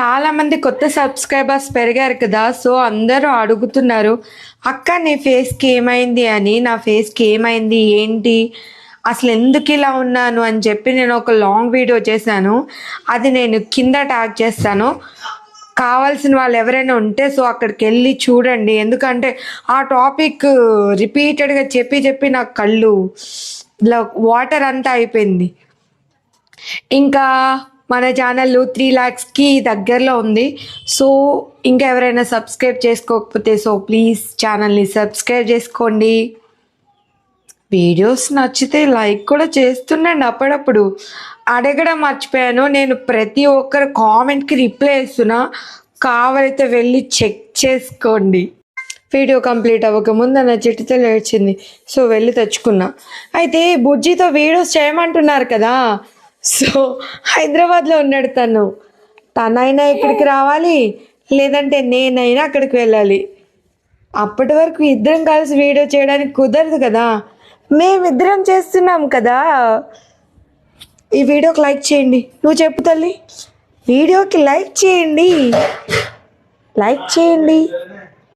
చాలా మంది కొత్త సబ్స్క్రైబర్స్ పెరిగారు కదా సో అందరూ అడుగుతున్నారు అక్క నీ ఫేస్కి ఏమైంది? అని నా ఫేస్కి ఏమైంది? ఏంటి? అసలు ఎందుకు ఇలా ఉన్నాను? అని చెప్పి నేను ఒక లాంగ్ వీడియో చేశాను. అది నేను కింద ట్యాగ్ చేస్తాను. కావాల్సిన వాళ్ళు ఎవరైనా ఉంటే సో అక్కడికి వెళ్ళి చూడండి. ఎందుకంటే ఆ టాపిక్ రిపీటెడ్గా చెప్పి చెప్పి నాకు కళ్ళు ఇలా వాటర్ అంతా అయిపోయింది. ఇంకా మన ఛానల్ త్రీ ల్యాక్స్కి దగ్గరలో ఉంది. సో ఇంకా ఎవరైనా సబ్స్క్రైబ్ చేసుకోకపోతే సో ప్లీజ్ ఛానల్ని సబ్స్క్రైబ్ చేసుకోండి. వీడియోస్ నచ్చితే లైక్ కూడా చేస్తుండండి అప్పుడప్పుడు. అడగడం మర్చిపోయాను. నేను ప్రతి ఒక్కరు కామెంట్కి రిప్లై ఇస్తున్నా. కావాలైతే వెళ్ళి చెక్ చేసుకోండి. వీడియో కంప్లీట్ అవ్వకముందు నా చిట్టితో లేచింది సో వెళ్ళి తెచ్చుకున్నా. అయితే బుజ్జితో వీడియోస్ చేయమంటున్నారు కదా. సో హైదరాబాద్లో ఉన్నాడు తను. తనైనా ఇక్కడికి రావాలి లేదంటే నేనైనా అక్కడికి వెళ్ళాలి. అప్పటి వరకు ఇద్దరం కలిసి వీడియో చేయడానికి కుదరదు కదా. మేమిద్దరం చేస్తున్నాం కదా. ఈ వీడియోకి లైక్ చేయండి. నువ్వు చెప్పు తల్లి. వీడియోకి లైక్ చేయండి. లైక్ చేయండి.